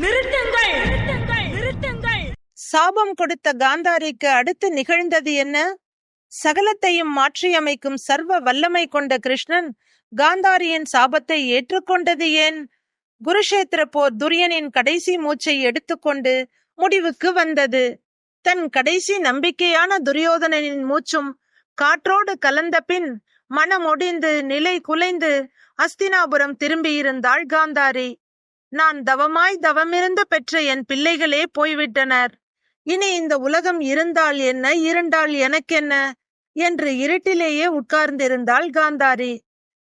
நிறுத்துங்கள். நிறுத்துங்கள். நிறுத்துங்கள். சாபம் கொடுத்த காந்தாரிக்கு அடுத்து நிகழ்ந்தது என்ன? சகலத்தையும் மாற்றியமைக்கும் சர்வ வல்லமை கொண்ட கிருஷ்ணன் காந்தாரியின் சாபத்தை ஏற்றுக்கொண்டது ஏன்? குருஷேத்திர போர் துரியனின் கடைசி மூச்சை எடுத்துக்கொண்டு முடிவுக்கு வந்தது. தன் கடைசி நம்பிக்கையான துரியோதனனின் மூச்சும் காற்றோடு கலந்த பின் மனம் ஒடிந்து நிலை குலைந்து அஸ்தினாபுரம் திரும்பியிருந்தாள் காந்தாரி. நான் தவமாய் தவமிருந்து பெற்ற என் பிள்ளைகளே போய்விட்டனர். இனி இந்த உலகம் இருந்தால் என்ன இருண்டால் எனக்கென்ன? என்று இருட்டிலேயே உட்கார்ந்திருந்தாள் காந்தாரி.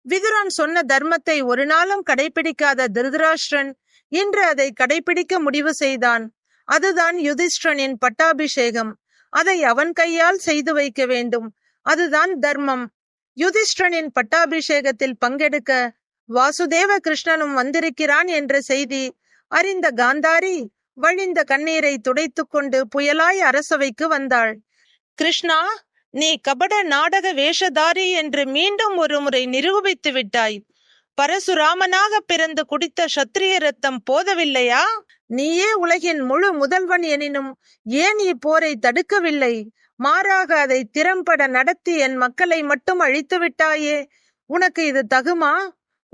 விதுரன் சொன்ன தர்மத்தை ஒரு நாளும் கடைபிடிக்காத திருதராஷ்டிரன் இன்று அதை கடைபிடிக்க முடிவு செய்தான். அதுதான் யுதிஷ்டிரனின் பட்டாபிஷேகம். அதை அவன் கையால் செய்து வைக்க வேண்டும். அதுதான் தர்மம். யுதிஷ்டிரனின் பட்டாபிஷேகத்தில் பங்கெடுக்க வாசுதேவ கிருஷ்ணனும் வந்திருக்கிறான் என்ற செய்தி அறிந்த காந்தாரி வழிந்த கண்ணீரை துடைத்துக் கொண்டு புயலாய் அரசவைக்கு வந்தாள். கிருஷ்ணா நீ கபட நாடக வேஷதாரி என்று மீண்டும் ஒரு முறை நிரூபித்து விட்டாய். பரசுராமனாக பிறந்து குடித்த சத்திரிய ரத்தம் போதவில்லையா? நீயே உலகின் முழு முதல்வன் எனினும் ஏன் இப்போரை தடுக்கவில்லை? மாறாக அதை திறம்பட நடத்தி என் மக்களை மட்டும் அழித்து விட்டாயே. உனக்கு இது தகுமா?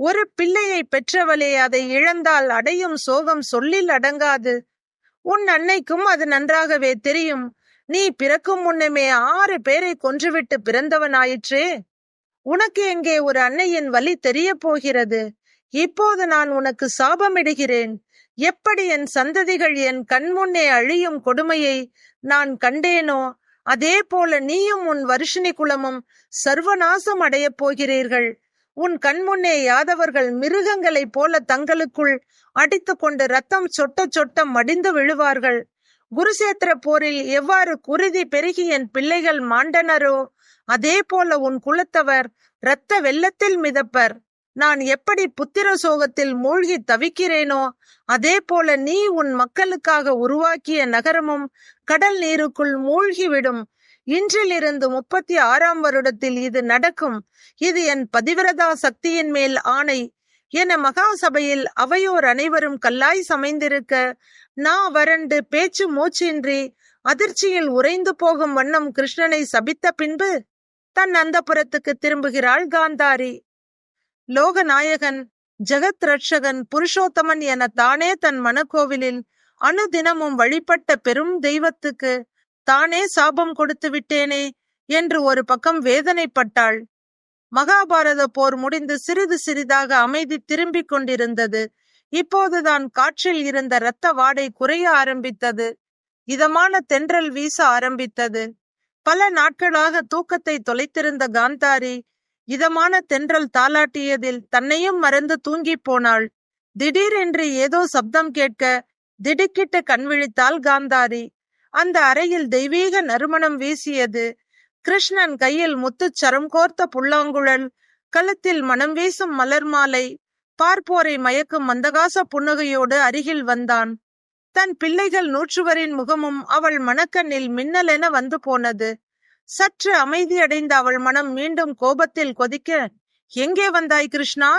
ஒரு பிள்ளையை பெற்றவளே அதை இழந்தால் அடையும் சோகம் சொல்லில் அடங்காது. உன் அன்னைக்கும் அது நன்றாகவே தெரியும். நீ பிறக்கும் முன்னமே ஆறு பேரை கொன்றுவிட்டு பிறந்தவனாயிற்றே. உனக்கு எங்கே ஒரு அன்னையின் வலி தெரிய போகிறது? இப்போது நான் உனக்கு சாபமிடுகிறேன். எப்படி என் சந்ததிகள் என் கண்முன்னே அழியும் கொடுமையை நான் கண்டேனோ அதே போல நீயும் உன் வருஷினி குலமும் சர்வநாசம் அடையப் போகிறீர்கள். உன் கண்முன்னே யாதவர்கள் மிருகங்களைப் போல தங்களுக்குள் அடித்துக்கொண்டு ரத்தம் சொட்ட சொட்ட மடிந்து விழுவார்கள். குருசேத்திர போரில் எவ்வாறு குருதி பெருகி என் பிள்ளைகள் மாண்டனரோ அதே போல உன் குலத்தவர் இரத்த வெள்ளத்தில் மிதப்பர். நான் எப்படி புத்திர சோகத்தில் மூழ்கி தவிக்கிறேனோ அதே போல நீ உன் மக்களுக்காக உருவாக்கிய நகரமும் கடல் நீருக்குள் மூழ்கிவிடும். இன்றிலிருந்து முப்பத்தி ஆறாம் வருடத்தில் இது நடக்கும். இது என் பதிவிரதா சக்தியின் மேல் ஆணை. என மகா சபையில் அவையோர் அனைவரும் கல்லாய் சமைந்திருக்க நா வறண்டு பேச்சு மூச்சின்றி அதிர்ச்சியில் உறைந்து போகும் வண்ணம் கிருஷ்ணனை சபித்த பின்பு தன் அந்தப்புறத்துக்கு திரும்புகிறாள் காந்தாரி. லோகநாயகன் ஜெகத் ரட்சகன் புருஷோத்தமன் என தானே தன் மனக்கோவிலில் அனுதினமும் வழிபட்ட பெரும் தெய்வத்துக்கு தானே சாபம் கொடுத்து விட்டேனே என்று ஒரு பக்கம் வேதனைப்பட்டாள். மகாபாரத போர் முடிந்து சிறிது சிறிதாக அமைதி திரும்பிக் கொண்டிருந்தது. இப்போதுதான் காற்றில் இருந்த இரத்த வாடை குறைய ஆரம்பித்தது. இதமான தென்றல் வீச ஆரம்பித்தது. பல நாட்களாக தூக்கத்தை தொலைத்திருந்த காந்தாரி இதமான தென்றல் தாளாட்டியதில் தன்னையும் மறந்து தூங்கிப் போனாள். திடீரென்று ஏதோ சப்தம் கேட்க திடுக்கிட்டு கண்விழித்தாள் காந்தாரி. அந்த அறையில் தெய்வீக நறுமணம் வீசியது. கிருஷ்ணன் கையில் முத்துச் சரம் கோர்த்த புல்லாங்குழல் கழுத்தில் மனம் வீசும் மலர் மாலை பார்ப்போரை மயக்கும் மந்தகாச புன்னகையோடு அருகில் வந்தான். தன் பிள்ளைகள் நூற்றுவரின் முகமும் அவள் மனக்கண்ணில் மின்னலென வந்து போனது. சற்று அமைதியடைந்த அவள் மனம் மீண்டும் கோபத்தில் கொதிக்க எங்கே வந்தாய் கிருஷ்ணா?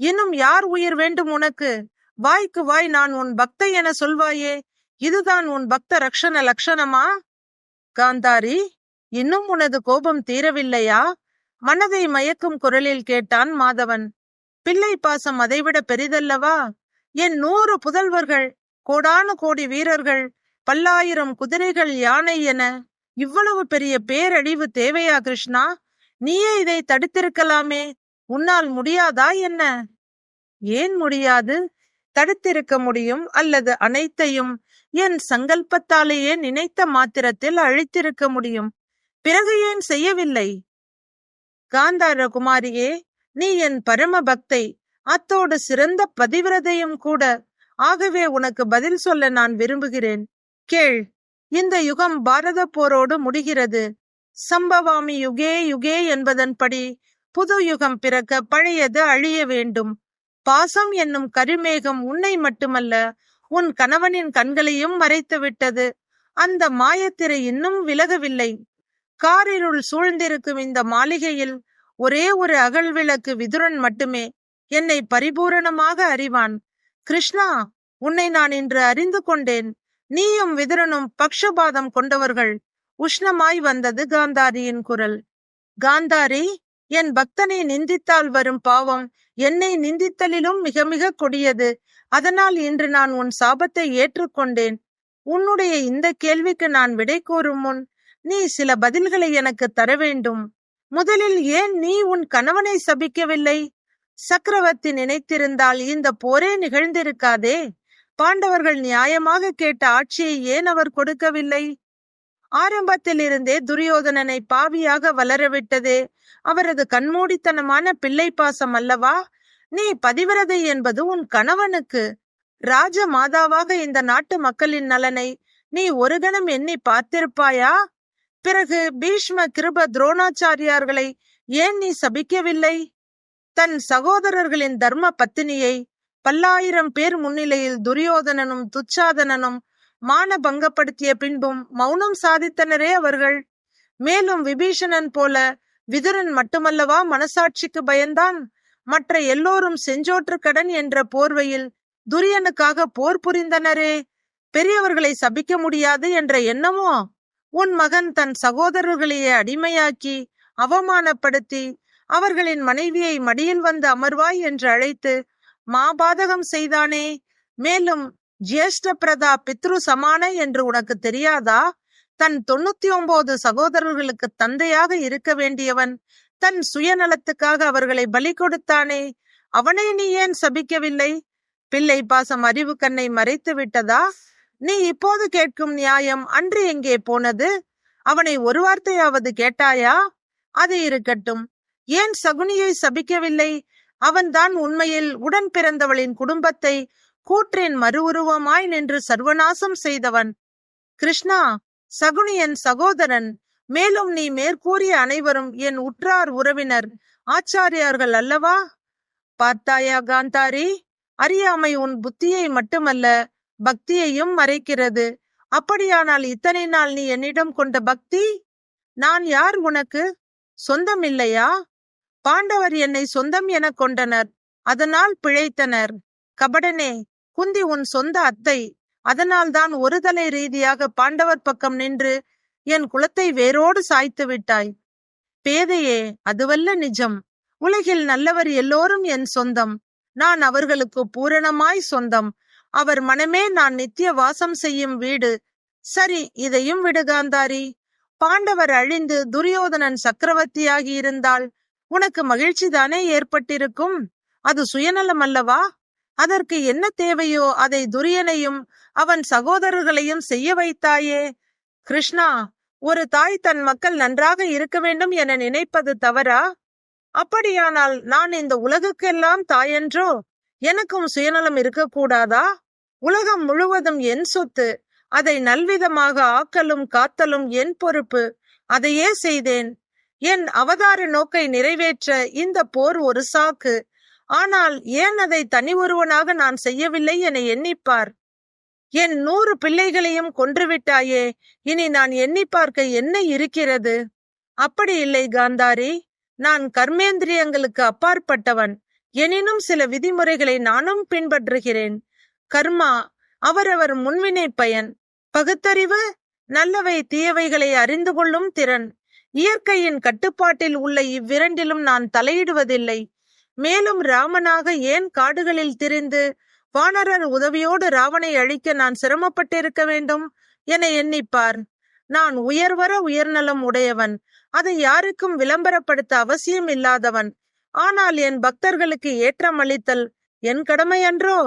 இன்னும் யார் உயிர் வேண்டும் உனக்கு? வாய்க்கு வாய் நான் உன் பக்தை என சொல்வாயே? இதுதான் உன் பக்த ரக்ஷண லட்சணமா காந்தாரி இன்னும் உனது கோபம் தீரவில்லையா? மனதை மயக்கும் குரலில் கேட்டான் மாதவன். பிள்ளை பாசம் அதைவிட பெரிதல்லவா? என் நூறு புதல்வர்கள் கோடானு கோடி வீரர்கள் பல்லாயிரம் குதிரைகள் யானை என இவ்வளவு பெரிய பேரழிவு தேவையா கிருஷ்ணா? நீயே இதை தடுத்திருக்கலாமே. உன்னால் முடியாதா என்ன? ஏன் முடியாது? தடுத்திருக்க முடியும் அல்லது அனைத்தையும் என் சங்கல்பத்தாலேயே நினைத்த மாத்திரத்தில் அழித்திருக்க முடியும். பிறகு ஏன் செய்யவில்லை? காந்தார குமாரியே நீ என் பரம பக்தை அத்தோடு சிறந்த பதிவிரதையும் கூட. ஆகவே உனக்கு பதில் சொல்ல நான் விரும்புகிறேன். கேள் இந்த யுகம் பாரத போரோடு முடிகிறது. சம்பவாமி யுகே யுகே என்பதன்படி புது யுகம் பிறக்க பழையது அழிய வேண்டும். பாசம் என்னும் கருமேகம் உன்னை மட்டுமல்ல உன் கணவனின் கண்களையும் மறைத்து விட்டது. அந்த மாயத்திரை இன்னும் விலகவில்லை. காரிருள் சூழ்ந்திருக்கும் இந்த மாளிகையில் ஒரே ஒரு அகல் விளக்கு விதுரன் மட்டுமே என்னை பரிபூரணமாக அறிவான். கிருஷ்ணா உன்னை நான் இன்று அறிந்து கொண்டேன். நீயும் விதுரனும் பக்ஷபாதம் கொண்டவர்கள். உஷ்ணமாய் வந்தது காந்தாரியின் குரல். காந்தாரி என் பக்தனை நிந்தித்தால் வரும் பாவம் என்னை நிந்தித்தலிலும் மிக மிக கொடியது. அதனால் இன்று நான் உன் சாபத்தை ஏற்றுக்கொண்டேன். உன்னுடைய இந்த கேள்விக்கு நான் விடை கூறும் முன் நீ சில பதில்களை எனக்கு தர வேண்டும். முதலில் ஏன் நீ உன் கணவனை சபிக்கவில்லை? சக்கரவர்த்தி நினைத்திருந்தால் இந்த போரே நிகழ்ந்திருக்காதே. பாண்டவர்கள் நியாயமாக கேட்ட ஆட்சியை ஏன் அவர் கொடுக்கவில்லை? ஆரம்பத்தில் இருந்தே துரியோதனனை பாவியாக வளரவிட்டது. அவரது கண்மூடித்தனமான பிள்ளை பாசம் அல்லவா? நீ பதிவிரதை என்பது உன் கணவனுக்கு. ராஜ மாதாவாக இந்த நாட்டு மக்களின் நலனை நீ ஒரு கணம் எண்ணி பார்த்திருப்பாயா? பிறகு பீஷ்ம கிருப துரோணாச்சாரியார்களை ஏன் நீ சபிக்கவில்லை? தன் சகோதரர்களின் தர்ம பத்தினியை பல்லாயிரம் பேர் முன்னிலையில் துரியோதனனும் துச்சாதனனும் மான பங்கப்படுத்திய பின்பும் மௌனம் சாதித்தனரே அவர்கள். மேலும் விபீஷணன் போல விதுரன் மட்டுமல்லவா மனசாட்சிக்கு பயந்தான். மற்ற எல்லோரும் செஞ்சோற்று கடன் என்ற போர்வையில் துரியனுக்காக போர் புரிந்தனரே. பெரியவர்களை சபிக்க முடியாது என்ற எண்ணமோ? உன் மகன் தன் சகோதரர்களையே அடிமையாக்கி அவமானப்படுத்தி அவர்களின் மனைவியை மடியில் வந்து அமர்வாய் என்று அழைத்து மாபாதகம் செய்தானே. மேலும் ஜேஷ்ட பிரதா பித்ரு சமான என்று உனக்கு தெரியாதா? தன் தொண்ணூத்தி ஒன்பது சகோதரர்களுக்கு தந்தையாக இருக்க வேண்டியவன் தன் சுயநலத்துக்காக அவர்களை பலி கொடுத்தானே அவனை நீ ஏன் சபிக்கவில்லை? பிள்ளை பாசம் அறிவு கண்ணை மறைத்து விட்டதா? நீ இப்போது கேட்கும் நியாயம் அன்று எங்கே போனது? அவனை ஒரு வார்த்தையாவது கேட்டாயா? அது இருக்கட்டும். ஏன் சகுனியை சபிக்கவில்லை? அவன்தான் உண்மையில் உடன் பிறந்தவளின் குடும்பத்தை கூற்றின் மறு உருவமாய் நின்று சர்வநாசம் செய்தவன். கிருஷ்ணா சகுனி என் சகோதரன் மேலும் நீ மேற்கூறிய அனைவரும் என் உற்றார் உறவினர் ஆச்சாரியார்கள் அல்லவா? பார்த்தாயா காந்தாரி அறியாமை உன் புத்தியை மட்டுமல்ல பக்தியையும் மறைக்கிறது. அப்படியானால் இத்தனை நாள் நீ என்னிடம் கொண்ட பக்தி? நான் யார் உனக்கு? சொந்தம் இல்லையா பாண்டவர் என்னை சொந்தம் என கொண்டனர் அதனால் பிழைத்தனர். கபடனே குந்தி உன் சொந்த அத்தை. அதனால்தான் ஒருதலை ரீதியாக பாண்டவர் பக்கம் நின்று என் குலத்தை வேரோடு சாய்த்து விட்டாய். பேதையே அதுவல்ல நிஜம். உலகில் நல்லவர் எல்லோரும் என் சொந்தம். நான் அவர்களுக்கு பூரணமாய் சொந்தம். அவர் மனமே நான் நித்திய வாசம் செய்யும் வீடு. சரி இதையும் விடுகாந்தாரி பாண்டவர் அழிந்து துரியோதனன் சக்கரவர்த்தியாகி இருந்தால் உனக்கு மகிழ்ச்சி தானே ஏற்பட்டிருக்கும்? அது சுயநலம் அல்லவா? அதற்கு என்ன தேவையோ அதை துரியனையும் அவன் சகோதரர்களையும் செய்ய வைத்தாயே. கிருஷ்ணா ஒரு தாய் தன் மக்கள் நன்றாக இருக்க வேண்டும் என நினைப்பது தவறா? அப்படியானால் நான் இந்த உலகுக்கெல்லாம் தாயென்றோ? எனக்கும் சுயநலம் இருக்கக்கூடாதா? உலகம் முழுவதும் என் சொத்து அதை நல்விதமாக ஆக்கலும் காத்தலும் என் பொறுப்பு அதையே செய்தேன். என் அவதார நோக்கை நிறைவேற்ற இந்த போர் ஒரு சாக்கு. ஆனால் ஏன் அதை தனி ஒருவனாக நான் செய்யவில்லை என எண்ணிப்பார்? என் நூறு பிள்ளைகளையும் கொன்றுவிட்டாயே இனி நான் எண்ணி பார்க்க என்ன இருக்கிறது? அப்படி இல்லை காந்தாரி நான் கர்மேந்திரியங்களுக்கு அப்பாற்பட்டவன். எனினும் சில விதிமுறைகளை நானும் பின்பற்றுகிறேன். கர்மா அவரவர் முன்வினை பயன். பகுத்தறிவு நல்லவை தீயவைகளை அறிந்து கொள்ளும் திறன். இயற்கையின் கட்டுப்பாட்டில் உள்ள இவ்விரண்டிலும் நான் தலையிடுவதில்லை. மேலும் ராமனாக ஏன் காடுகளில் திரிந்து வானரர் உதவியோடு ராவனை அழிக்க நான் சிரமப்பட்டிருக்க வேண்டும்? என எண்ணிப்பார். நான் உயர்வர உயர்நலம் உடையவன். அதை யாருக்கும் விளம்பரப்படுத்த அவசியம் இல்லாதவன். ஆனால் என் பக்தர்களுக்கு ஏற்றம் அளித்தல் என் கடமை அன்றோ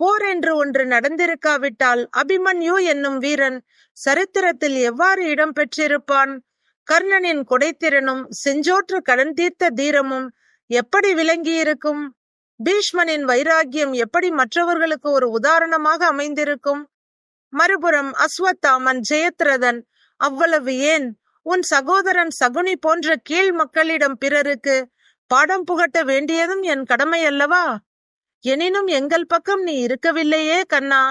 போர் என்று ஒன்று நடந்திருக்காவிட்டால் அபிமன்யு என்னும் வீரன் சரித்திரத்தில் எவ்வாறு இடம் பெற்றிருப்பான் கர்ணனின் கொடைத்திறனும் செஞ்சோற்று கடன் தீர்த்த தீரமும் எப்படி விளங்கியிருக்கும்? பீஷ்மனின் வைராகியம் எப்படி மற்றவர்களுக்கு ஒரு உதாரணமாக அமைந்திருக்கும்? மறுபுறம் அஸ்வத்தாமன் ஜெயத்ரதன் அவ்வளவு ஏன்? உன் சகோதரன் சகுனி போன்ற கீழ் மக்களிடம் பிறருக்கு பாடம் புகட்ட வேண்டியதும் என் கடமை அல்லவா எனினும் எங்கள் பக்கம் நீ இருக்கவில்லையே கண்ணா.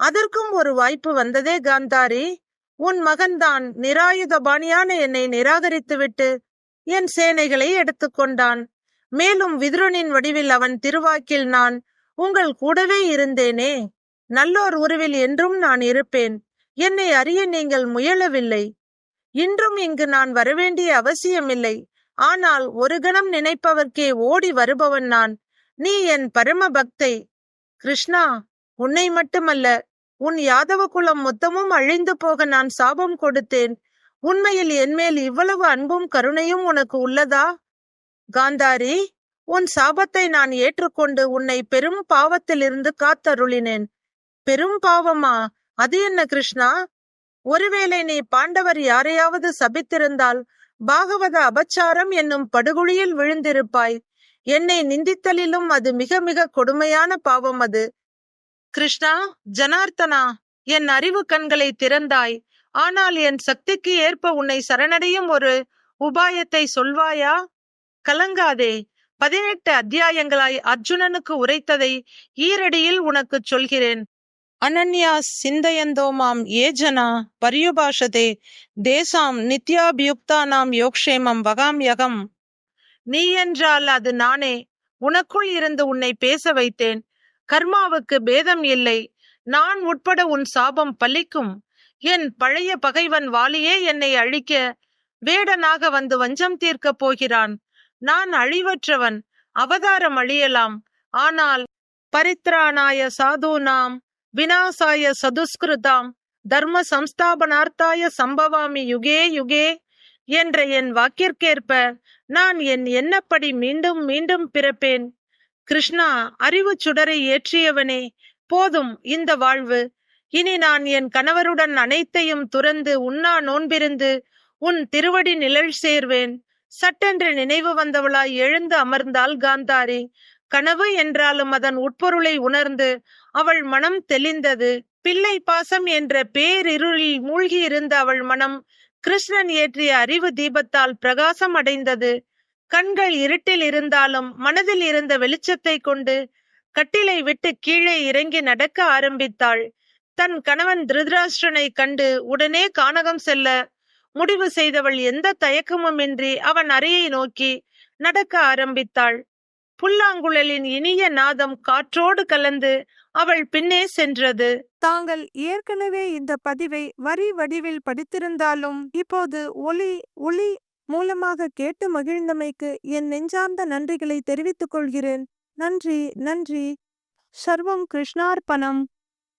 அதற்கும் ஒரு வாய்ப்பு வந்ததே காந்தாரி. உன் மகன்தான் நிராயுதபாணியான என்னை நிராகரித்துவிட்டு என் சேனைகளை எடுத்துக்கொண்டான். மேலும் விதுரனின் வடிவில் அவன் திருவாக்கில் நான் உங்கள் கூடவே இருந்தேனே. நல்லோர் உருவில் என்றும் நான் இருப்பேன். என்னை அறிய நீங்கள் முயலவில்லை. இன்றும் இங்கு நான் வரவேண்டிய அவசியமில்லை. ஆனால் ஒரு கணம் நினைப்பவர்க்கே ஓடி வருபவன் நான். நீ என் பரம பக்தை கிருஷ்ணா உன்னை மட்டுமல்ல உன் யாதவ குலம் மொத்தமும் அழிந்து போக நான் சாபம் கொடுத்தேன். உண்மையில் என்மேல் இவ்வளவு அன்பும் கருணையும் உனக்கு உள்ளதா? காந்தாரி உன் சாபத்தை நான் ஏற்றுக்கொண்டு உன்னை பெரும் பாவத்திலிருந்து காத்தருளினேன். பெரும் பாவமா? அது என்ன கிருஷ்ணா? ஒருவேளை நீ பாண்டவர் யாரையாவது சபித்திருந்தால் பாகவத அபச்சாரம் என்னும் படுகொழியில் விழுந்திருப்பாய். என்னை நிந்தித்தலிலும் அது மிக மிக கொடுமையான பாவம் அது. கிருஷ்ணா ஜனார்த்தனா என் அறிவு கண்களை திறந்தாய். ஆனால் என் சக்திக்கு ஏற்ப உன்னை சரணடையும் ஒரு உபாயத்தை சொல்வாயா? கலங்காதே. பதினெட்டு அத்தியாயங்களாய் அர்ஜுனனுக்கு உரைத்ததை ஈரடியில் உனக்குச் சொல்கிறேன். அனன்யா சிந்தயந்தோமாம் ஏஜனா பரியுபாஷதே. தேசாம் நித்யாபியுக்தானாம் யோக்ஷேமம் வகாம் யகம். நீ என்றால் அது நானே. உனக்குள் இருந்து உன்னை பேச வைத்தேன். கர்மாவுக்கு பேதம் இல்லை. நான் உட்பட உன் சாபம் பலிக்கும். என் பழைய பகைவன் வாலியே என்னை அழிக்க. வேடனாக வந்து வஞ்சம் தீர்க்கப் போகிறான். நான் அழிவற்றவன் அவதாரம் அழியலாம். ஆனால் பரித்ராணாய சாதுனாம் வினாசாய சதுஸ்கிருதாம் தர்ம சம்ஸ்தாபனார்த்தாய சம்பவாமி யுகே யுகே என்ற என் வாக்கிற்கேற்ப நான் என் எண்ணப்படி மீண்டும் மீண்டும் பிறப்பேன். கிருஷ்ணா அறிவு சுடரை ஏற்றியவனே போதும் இந்த வாழ்வு. இனி நான் என் கணவருடன் அனைத்தையும் துறந்து உண்ணா நோன்பிருந்து உன் திருவடி நிழல் சேர்வேன். சட்டென்று நினைவு வந்தவளாய் எழுந்து அமர்ந்தாள் காந்தாரி. கனவு என்றாலும் அதன் உட்பொருளை உணர்ந்து அவள் மனம் தெளிந்தது. பிள்ளை பாசம் என்ற பேரிருளில் மூழ்கியிருந்த அவள் மனம் கிருஷ்ணன் ஏற்றிய அறிவு தீபத்தால் பிரகாசம் அடைந்தது. கண்கள் இருட்டில் இருந்தாலும் மனதில் இருந்த வெளிச்சத்தை கொண்டு கட்டிலை விட்டு கீழே இறங்கி நடக்க ஆரம்பித்தாள். தன் கணவன் திருதராஷ்டிரனை கண்டு உடனே கானகம் செல்ல முடிவு செய்தவள் எந்த தயக்கமுமின்றி அவன் அறையை நோக்கி நடக்க ஆரம்பித்தாள். புல்லாங்குழலின் இனிய நாதம் காற்றோடு கலந்து அவள் பின்னே சென்றது. தாங்கள் ஏற்கனவே இந்த பதிவை வரி வடிவில் படித்திருந்தாலும் இப்போது ஒலி ஒளி மூலமாக கேட்டு மகிழ்ந்தமைக்கு என் நெஞ்சார்ந்த நன்றிகளை தெரிவித்துக் கொள்கிறேன். நன்றி நன்றி. சர்வம் கிருஷ்ணார்ப்பணம்